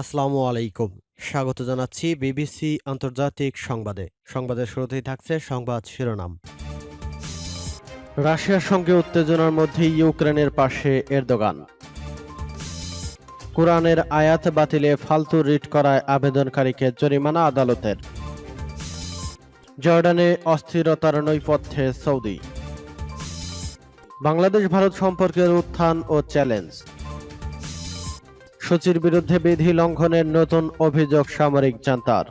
আসসালামু আলাইকুম। স্বাগত জানাচ্ছি বিবিসি আন্তর্জাতিক সংবাদে। সংবাদের শুরুতেই থাকছে সংবাদ শিরোনাম। রাশিয়ার সঙ্গে উত্তেজনার মধ্যে ইউক্রেনের পাশে এরদোগান। কোরআনের আয়াত বাতিলে ফালতু রিট করায় আবেদনকারীকে জরিমানা আদালতের। জর্ডানে অস্থিরতার নৈপথ্যে সৌদি। বাংলাদেশ ভারত সম্পর্কের উত্থান ও চ্যালেঞ্জ। সূচির বিরুদ্ধে বিধি লঙ্ঘনের নতুন অভিযোগ সামরিক জান্তার।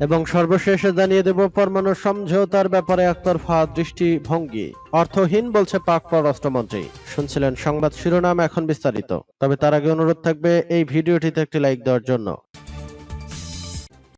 এবং সর্বশেষে জানিয়ে দেব, পরমাণু সমঝোতার ব্যাপারে একতরফা দৃষ্টিভঙ্গি। অর্থহীন বলছে পাক পররাষ্ট্রমন্ত্রী। শুনছিলেন সংবাদ শিরোনাম এখন বিস্তারিত। তবে তার আগে অনুরোধ থাকবে, এই ভিডিওটিতে একটি লাইক দেওয়ার জন্য।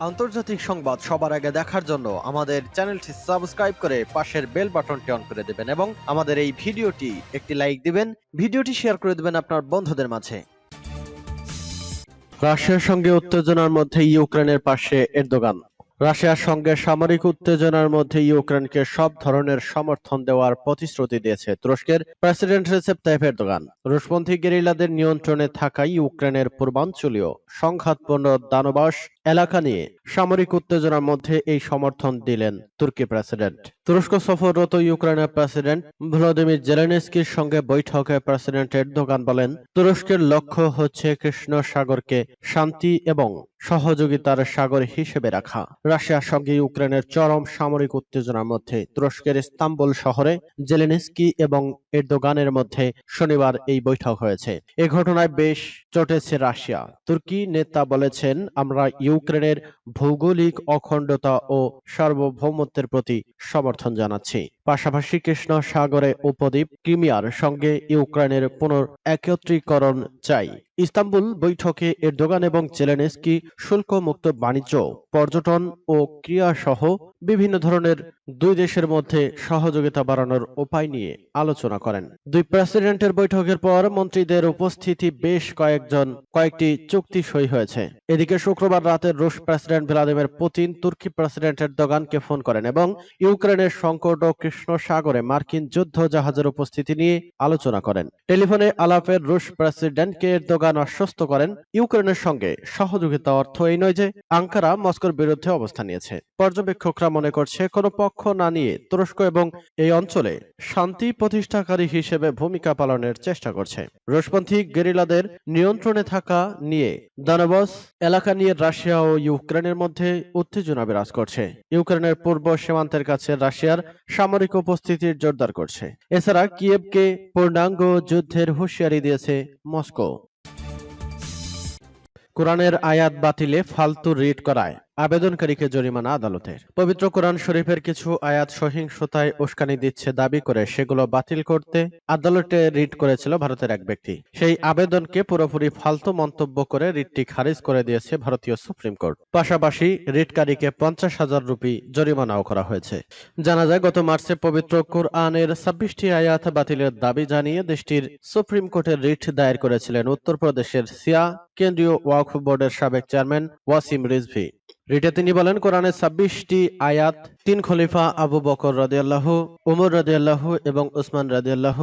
আন্তর্জাতিক সংবাদ সবার আগে দেখার জন্য আমাদের চ্যানেলটি সাবস্ক্রাইব করে পাশের বেল বাটনটি অন করে দেবেন এবং আমাদের এই ভিডিওটি একটি লাইক দিবেন, ভিডিওটি শেয়ার করে দেবেন আপনার বন্ধুদের মাঝে। রাশিয়ার সঙ্গে উত্তেজনার মধ্যে ইউক্রেনের পাশে এরদোগান। রাশিয়ার সঙ্গে সামরিক উত্তেজনার মধ্যে ইউক্রেনকে সব ধরনের সমর্থন দেওয়ার প্রতিশ্রুতি দিয়েছে তুরস্কের প্রেসিডেন্ট রেসেপ তাইপ এরদোগান। রুশপন্থী গেরিলাদের নিয়ন্ত্রণে থাকা ইউক্রেনের পূর্বাঞ্চলীয় সংঘাতপূর্ণ দানবাস এলাকা নিয়ে সামরিক উত্তেজনার মধ্যে এই সমর্থন দিলেন তুর্কি প্রেসিডেন্ট। তুরস্ক সফররত ইউক্রেনের প্রেসিডেন্ট ভ্লাদিমির জেলেনস্কির সঙ্গে বৈঠকে প্রেসিডেন্ট এরদোগান বলেন, তুরস্কের লক্ষ্য হচ্ছে কৃষ্ণ সাগরকে শান্তি এবং সহযোগিতার সাগর হিসেবে রাখা। রাশিয়ার সঙ্গে ইউক্রেনের চরম সামরিক উত্তেজনার মধ্যে তুরস্কের ইস্তাম্বুল শহরে জেলেনস্কি এবং এরদোগানের মধ্যে শনিবার এই বৈঠক হয়েছে। এ ঘটনায় বেশ চটেছে রাশিয়া। তুর্কি নেতা বলেছেন, আমরা ইউক্রেনের ভৌগোলিক অখণ্ডতা ও সার্বভৌমত্বের প্রতি সমর্থন জানাচ্ছি। পাশাপাশি কৃষ্ণ সাগরে উপদ্বীপ ক্রিমিয়ার সঙ্গে ইউক্রেনের পুনর একত্রীকরণ চাই। ইস্তাম্বুল বৈঠকে এরদোগান এবং জেলেনস্কি শুল্ক মুক্ত বাণিজ্য, পর্যটন ও ক্রিয়া সহ বিভিন্ন ধরনের দুই দেশের মধ্যে সহযোগিতা বাড়ানোর উপায় নিয়ে আলোচনা করেন। দুই প্রেসিডেন্টের বৈঠকের পর মন্ত্রীদের উপস্থিতি বেশ কয়েকজন, কয়েকটি চুক্তি সই হয়েছে। এদিকে শুক্রবার রাতে রুশ প্রেসিডেন্ট ভ্লাদিমির পুতিন তুর্কি প্রেসিডেন্ট এরদোগানকে ফোন করেন এবং ইউক্রেনের সংকট ও কৃষ্ণ সাগরে মার্কিন যুদ্ধ জাহাজের উপস্থিতি নিয়ে আলোচনা করেন। টেলিফোনে আলাপের রুশ প্রেসিডেন্টকে এরদোগান আশ্বস্ত করেন ইউক্রেনের সঙ্গে। সহযোগিতা অর্থ এই নয় যে আঙ্কারা মস্কোর বিরুদ্ধে অবস্থান নিয়েছে। পর্যবেক্ষকরা মনে করছে কোনো পক্ষ না নিয়ে তুরস্ক এবং এই অঞ্চলে শান্তি প্রতিষ্ঠাকারী হিসেবে ভূমিকা পালনের চেষ্টা করছে। রুশপন্থী গেরিলাদের নিয়ন্ত্রণে থাকা নিয়ে দানবস এলাকা নিয়ে রাশিয়া ও ইউক্রেনের মধ্যে উত্তেজনা বিরাজ করছে। ইউক্রেনের পূর্ব সীমান্তের কাছে রাশিয়ার সামরিক উপস্থিতির জোরদার করছে। এছাড়া কিয়েভকে পূর্ণাঙ্গ যুদ্ধের হুঁশিয়ারি দিয়েছে মস্কো। কোরআনের আয়াত বাতিলে ফালতু রিট করায়। আবেদনকারীকে জরিমানা আদালতের। পবিত্র কোরআন শরীফের কিছু আয়াত সহিংসতায় উস্কানি দিচ্ছে দাবি করে সেগুলো বাতিল করতে আদালতে রিট করেছিল ভারতের এক ব্যক্তি। সেই আবেদনকে পুরোপুরি ফালতু মন্তব্য করে রিটটি খারিজ করে দিয়েছে ভারতীয় সুপ্রিম কোর্ট। পাশাপাশি রিটকারীকে পঞ্চাশ হাজার রুপি জরিমানাও করা হয়েছে। জানা যায়, গত মার্চে পবিত্র কোরআনের ছাব্বিশটি আয়াত বাতিলের দাবি জানিয়ে দেশটির সুপ্রিম কোর্টের রিট দায়ের করেছিলেন উত্তরপ্রদেশের সিয়া কেন্দ্রীয় ওয়াকফ বোর্ডের সাবেক চেয়ারম্যান ওয়াসিম রিজভি। রিটে তিনি বলেন কোরআনের ছাব্বিশটি আয়াত তিন খলিফা আবু বকর রাদিয়াল্লাহ, উমর রাদিয়াল্লাহ এবং উসমান রাদিয়াল্লাহ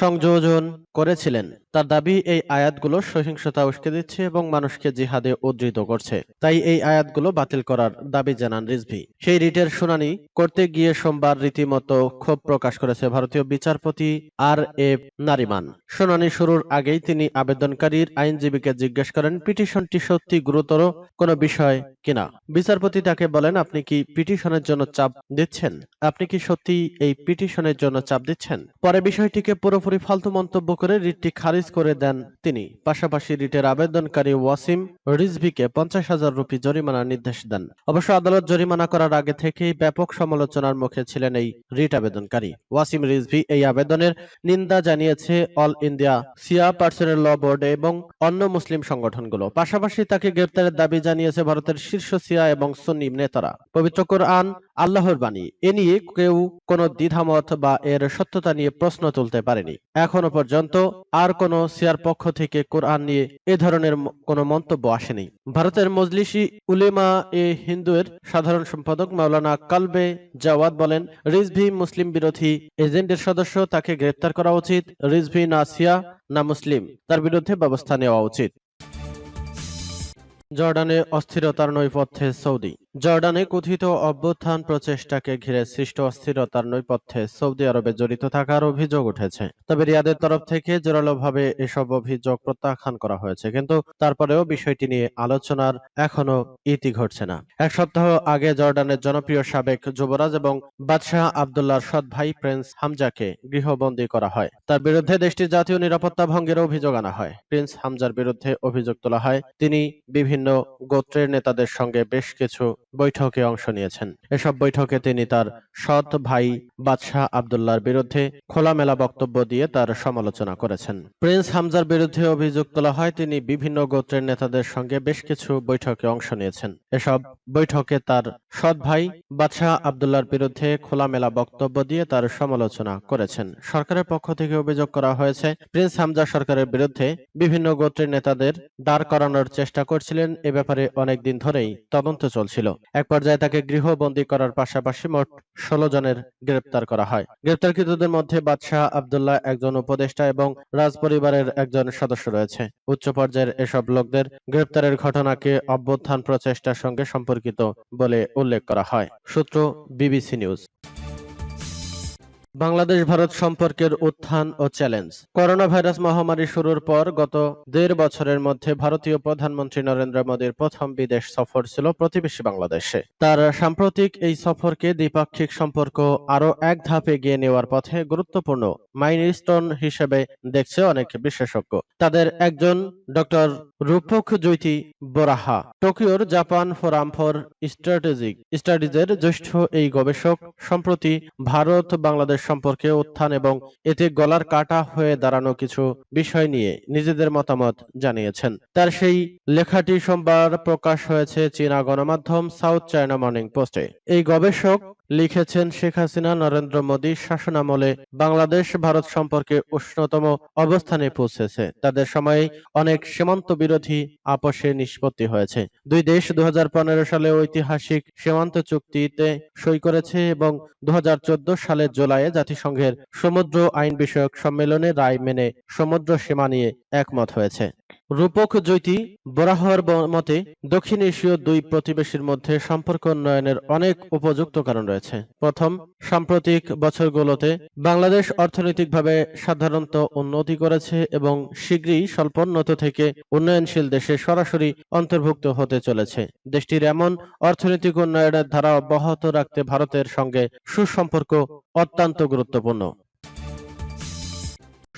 সংযোজন করেছিলেন। তার দাবি, এই আয়াতগুলো সহিংসতা উস্কে দিচ্ছে এবং মানুষকে জিহাদে উদ্ধৃত করছে। তাই এই আয়াতগুলো বাতিল করার দাবি জানান রিজভি। সেই রিটের শুনানি করতে গিয়ে সোমবার রীতিমতো ক্ষোভ প্রকাশ করেছে ভারতীয় বিচারপতি আর এ নারিমান। শুনানি শুরুর আগেই তিনি আবেদনকারীর আইনজীবীকে জিজ্ঞেস করেন, পিটিশনটি সত্যি গুরুতর কোনো বিষয় কিনা? বিচারপতি তাকে বলেন, আপনি কি পিটিশনের জন্য চাপ দিচ্ছেন? আপনি কি সত্যি এই পিটিশনের জন্য চাপ দিচ্ছেন? পরে বিষয়টিকে পুরোপুরি ফালতু মন্তব্য করে রিটটি খারিজ করে দেন তিনি। পাশাপাশি রিটের আবেদনকারী ওয়াসিম রিজভিকে পঞ্চাশ হাজার রুপি জরিমানার নির্দেশ দেন। অবশ্য আদালত জরিমানা করার আগে থেকেই ব্যাপক সমালোচনার মুখে ছিলেন এই রিট আবেদনকারী। ওয়াসিম রিজভি এই আবেদনের নিন্দা জানিয়েছে All India Shia Personal Law Board এবং অন্য মুসলিম সংগঠনগুলো। পাশাপাশি তাকে গ্রেপ্তারের দাবি জানিয়েছে ভারতের শীর্ষ সিয়া এবং সুন্নি নেতারা। পবিত্র কোরআন আল্লাহর বাণী এ নিয়ে কেউ কোনো দ্বিধামত বা এর সত্যতা নিয়ে প্রশ্ন তুলতে পারেনি। এখনও পর্যন্ত আর কোনো সিয়ার পক্ষ থেকে কোরআন নিয়ে এ ধরনের কোনো মন্তব্য আসেনি। ভারতের মজলিসি উলেমা এ হিন্দুয়ের সাধারণ সম্পাদক মাওলানা কালবে জাওয়াদ বলেন, রিজভি মুসলিম বিরোধী এজেন্টের সদস্য, তাকে গ্রেপ্তার করা উচিত। রিজভি না সিয়া, না মুসলিম। তার বিরুদ্ধে ব্যবস্থা নেওয়া উচিত। জর্ডানে অস্থিরতার নৈপথ্যে সৌদি জর্ডানে কথিত অভ্যুত্থান প্রচেষ্টাকে ঘিরে সৃষ্ট অস্থিরতার নৈপথ্যে সৌদি আরবে জড়িত থাকার অভিযোগ উঠেছে। তবে রিয়াদের তরফ থেকে জোরালোভাবে এসব অভিযোগ প্রত্যাখ্যান করা হয়েছে, কিন্তু তারপরেও বিষয়টি নিয়ে আলোচনার এখনও ইতি ঘটছে না। এক সপ্তাহ আগে জর্ডানের জনপ্রিয় সাবেক যুবরাজ এবং বাদশাহ আবদুল্লাহর সৎ ভাই প্রিন্স হামজাকে গৃহবন্দী করা হয়। তার বিরুদ্ধে দেশটির জাতীয় নিরাপত্তা ভঙ্গের অভিযোগ আনা হয়। প্রিন্স হামজার বিরুদ্ধে অভিযোগ তোলা হয়, তিনি বিভিন্ন গোত্রের নেতাদের সঙ্গে বেশ কিছু বৈঠকে অংশ নিয়েছেন। এসব বৈঠকে তিনি তার সৎ ভাই বাদশাহ আবদুল্লাহর বিরুদ্ধে খোলামেলা বক্তব্য দিয়ে তার সমালোচনা করেছেন। প্রিন্স হামজার বিরুদ্ধে অভিযোগ তোলা হয়, তিনি বিভিন্ন গোত্রের নেতাদের সঙ্গে বেশ কিছু বৈঠকে অংশ নিয়েছেন। এসব বৈঠকে তার সৎ ভাই বাদশাহ আবদুল্লাহর বিরুদ্ধে খোলামেলা বক্তব্য দিয়ে তার সমালোচনা করেছেন। সরকারের পক্ষ থেকে অভিযোগ করা হয়েছে, প্রিন্স হামজা সরকারের বিরুদ্ধে বিভিন্ন গোত্রের নেতাদের দাঁড় করানোর চেষ্টা করছিলেন। এ ব্যাপারে অনেকদিন ধরেই তদন্ত চলছিল। এক পর্যায়ে তাকে গৃহবন্দী করার পাশাপাশি মোট ষোলো জনের গ্রেপ্তার করা হয়। গ্রেপ্তারকৃতদের মধ্যে বাদশাহ আবদুল্লাহ একজন উপদেষ্টা এবং রাজ পরিবারের একজন সদস্য রয়েছে। উচ্চ পর্যায়ের এসব লোকদের গ্রেপ্তারের ঘটনাকে অভ্যুত্থান প্রচেষ্টার সঙ্গে সম্পর্কিত বলে উল্লেখ করা হয়। সূত্র বিবিসি নিউজ। বাংলাদেশ ভারত সম্পর্কের উত্থান ও চ্যালেঞ্জ। করোনা ভাইরাস মহামারী শুরুর পর গত দেড় বছরের মধ্যে ভারতীয় প্রধানমন্ত্রী নরেন্দ্র মোদীর প্রথম বিদেশ সফর ছিল প্রতিবেশী বাংলাদেশে। তার সাম্প্রতিক এই সফরকে দ্বিপাক্ষিক সম্পর্ক আরও এক ধাপ এগিয়ে নেওয়ার পথে গুরুত্বপূর্ণ মাইলস্টোন হিসেবে দেখছে অনেক বিশেষজ্ঞ। তাদের একজন ডক্টর রূপক জ্যোতি বোরাহা, টোকিওর জাপান ফোরাম ফর স্ট্র্যাটেজিক স্টাডিজের জ্যেষ্ঠ এই গবেষক। সম্প্রতি ভারত, বাংলাদেশ সম্পর্কে উত্থান এবং এতে গলার কাটা হয়ে দাঁড়ানো কিছু বিষয় নিয়ে নিজেদের মতামত জানিয়েছেন। তার সেই লেখাটি সোমবার প্রকাশ হয়েছে চীনা গণমাধ্যম সাউথ চায়না মর্নিং পোস্টে। এই গবেষক লিখেছেন শেখ হাসিনা, নরেন্দ্র মোদী শাসনামলে বাংলাদেশ ভারত সম্পর্কে উষ্ণতম অবস্থানে পৌঁছেছে। তাদের সময়ে অনেক সীমান্ত বিরোধী আপোষে নিষ্পত্তি হয়েছে। দুই দেশ দুহাজার পনেরো সালে ঐতিহাসিক সীমান্ত চুক্তিতে সই করেছে এবং দু হাজার চোদ্দ সালের জুলাইয়ে জাতিসংঘের সমুদ্র আইন বিষয়ক সম্মেলনে রায় মেনে সমুদ্র সীমা নিয়ে একমত হয়েছে। রূপক জ্যোতি বরাহর মতে দক্ষিণ এশীয় দুই প্রতিবেশীর মধ্যে সম্পর্ক উন্নয়নের অনেক উপযুক্ত কারণ রয়েছে। প্রথম, সাম্প্রতিক বছরগুলোতে বাংলাদেশ অর্থনৈতিকভাবে সাধারণত উন্নতি করেছে এবং শীঘ্রই স্বল্পোন্নত থেকে উন্নয়নশীল দেশে সরাসরি অন্তর্ভুক্ত হতে চলেছে। দেশটির এমন অর্থনৈতিক উন্নয়নের ধারা অব্যাহত রাখতে ভারতের সঙ্গে সুসম্পর্ক অত্যন্ত গুরুত্বপূর্ণ।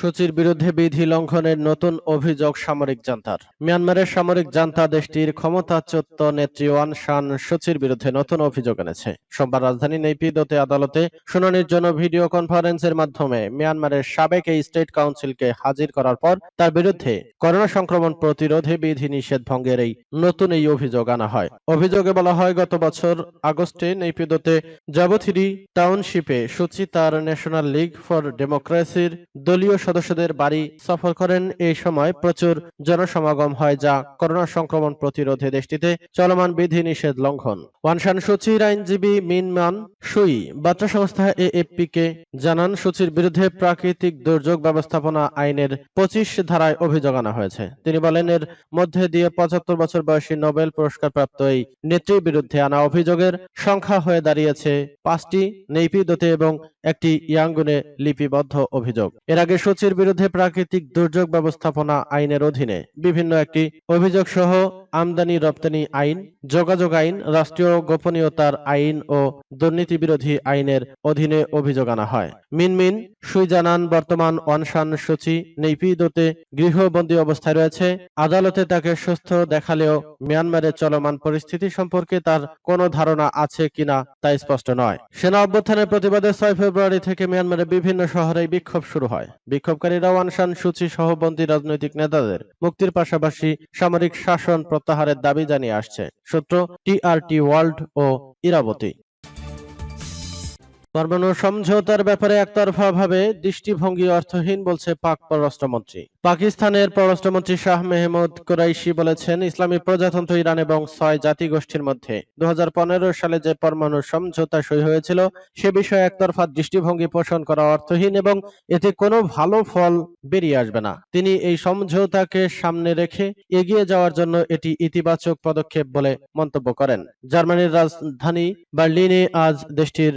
সূচির বিরুদ্ধে বিধি লঙ্ঘনের নতুন অভিযোগ সামরিক জান্তার। মিয়ানমারের সামরিক জান্তা দেশটির ক্ষমতাচ্যুত নেত্রী ওয়ান শান সূচির বিরুদ্ধে নতুন অভিযোগ এনেছে। সোমবার রাজধানী নেপিদোতে আদালতে শুনানির জন্য ভিডিও কনফারেন্সের মাধ্যমে মিয়ানমারের সাবেক এই স্টেট কাউন্সিলকে হাজির করার পর তার বিরুদ্ধে করোনা সংক্রমণ প্রতিরোধে বিধি নিষেধ ভঙ্গের এই নতুন এই অভিযোগ আনা হয়। অভিযোগে বলা হয়, গত বছর আগস্টে নেপিদোতে জাবথিরি টাউনশিপে সূচি তার ন্যাশনাল লীগ ফর ডেমোক্রেসির দলীয় সদস্যদের বাড়ি সফর করেন। এই সময় প্রচুর জনসমাগম হয় যা করোনা সংক্রমণ প্রতিরোধে দেশটিতে চলমান বিধি নিষেধ লঙ্ঘন। ওয়ানশান সূচির আইনজীবী মিনমান সুই বার্তা সংস্থা এএফপি কে জানান, সূচির বিরুদ্ধে প্রাকৃতিক দুর্যোগ ব্যবস্থাপনা আইনের পঁচিশ ধারায় অভিযোগ আনা হয়েছে। তিনি বলেন, এর মধ্যে দিয়ে পঁচাত্তর বছর বয়সী নোবেল পুরস্কার প্রাপ্ত এই নেত্রীর বিরুদ্ধে আনা অভিযোগের সংখ্যা হয়ে দাঁড়িয়েছে পাঁচটি নেইপিদোতে এবং একটি ইয়াঙ্গুনে লিপিবদ্ধ অভিযোগ। এর আগে সূচির বিরুদ্ধে প্রাকৃতিক দুর্যোগ ব্যবস্থাপনা আইনের অধীনে বিভিন্ন একটি অভিযোগ সহ আমদানি রপ্তানি আইন, যোগাযোগ আইন, রাষ্ট্রীয় গোপনীয়তার আইন ও দুর্নীতি বিরোধী আইনের অধীনে অভিযোগ আনা হয়। মিনমিন, সুই জানান, বর্তমান অনশান সূচি নেইপিদোতে গৃহবন্দী অবস্থায় রয়েছে। আদালতে তাকে সুস্থ দেখালেও মিয়ানমারের চলমান পরিস্থিতি সম্পর্কে তার কোনো ধারণা আছে কিনা তা স্পষ্ট নয়। সেনা অভ্যুত্থানের প্রতিবাদে ছয় ফেব্রুয়ারি থেকে মিয়ানমারের বিভিন্ন শহরে বিক্ষোভ শুরু হয়। বিক্ষোভকারীরা ওয়ানশান সূচি সহবন্দী রাজনৈতিক নেতাদের মুক্তির পাশাপাশি সামরিক শাসন প্রত্যাহারের দাবি জানিয়ে আসছে। সূত্র টিআরটি ওয়ার্ল্ড ও ইরাবতী। পরমাণু সমঝোতার ব্যাপারে একতরফাভাবে দৃষ্টিভঙ্গি অর্থহীন বলছে পাক পররাষ্ট্রমন্ত্রী। পাকিস্তানের পররাষ্ট্রমন্ত্রী শাহ মেহমুদ কুরাইশি বলেছেন, ইসলামী প্রজাতন্ত্র ইরান এবং ছয় জাতিগোষ্ঠীর মধ্যে দু সালে যে পরমাণু সমঝোতা সই হয়েছিল, সে বিষয়ে একতরফা দৃষ্টিভঙ্গি পোষণ করা অর্থহীন এবং এতে কোনো ভালো ফল বেরিয়ে আসবে না। তিনি এই সমঝোতাকে সামনে রেখে এগিয়ে যাওয়ার জন্য এটি ইতিবাচক পদক্ষেপ বলে মন্তব্য করেন। জার্মানির রাজধানী বার্লিনে আজ দেশটির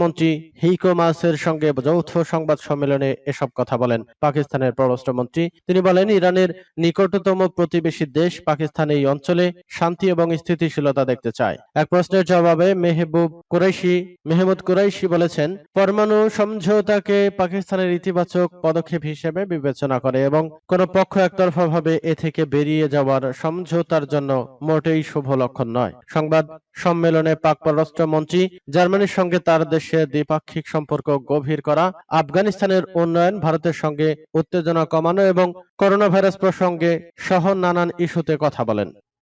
পররাষ্ট্রমন্ত্রী হিকো মাসের সঙ্গে যৌথ সংবাদ সম্মেলনে এসব কথা বলেন পাকিস্তানের পররাষ্ট্রমন্ত্রী। তিনি বলেন, ইরানের নিকটতম প্রতিবেশী দেশ পাকিস্তান এই অঞ্চলে শান্তি এবং স্থিতিশীলতা দেখতে চায়। এক প্রশ্নের জবাবে মেহবুব কুরাইশি, মেহমুদ কুরাইশি বলেছেন, পরমাণু সমঝোতাকে পাকিস্তানের ইতিবাচক পদক্ষেপ হিসেবে বিবেচনা করে এবং কোন পক্ষ একতরফাভাবে এ থেকে বেরিয়ে যাওয়ার সমঝোতার জন্য মোটেই শুভ লক্ষণ নয়। সংবাদ সম্মেলনে পাক পররাষ্ট্রমন্ত্রী জার্মানির সঙ্গে তার দেশের দ্বিপাক্ষিক সম্পর্ক গভীর করা, আফগানিস্তানের উন্নয়ন ভারতের সঙ্গে উত্তেজনা কমানো এবং করোনা ভাইরাস প্রসঙ্গে সহ নানান ইস্যুতে কথা বলেন।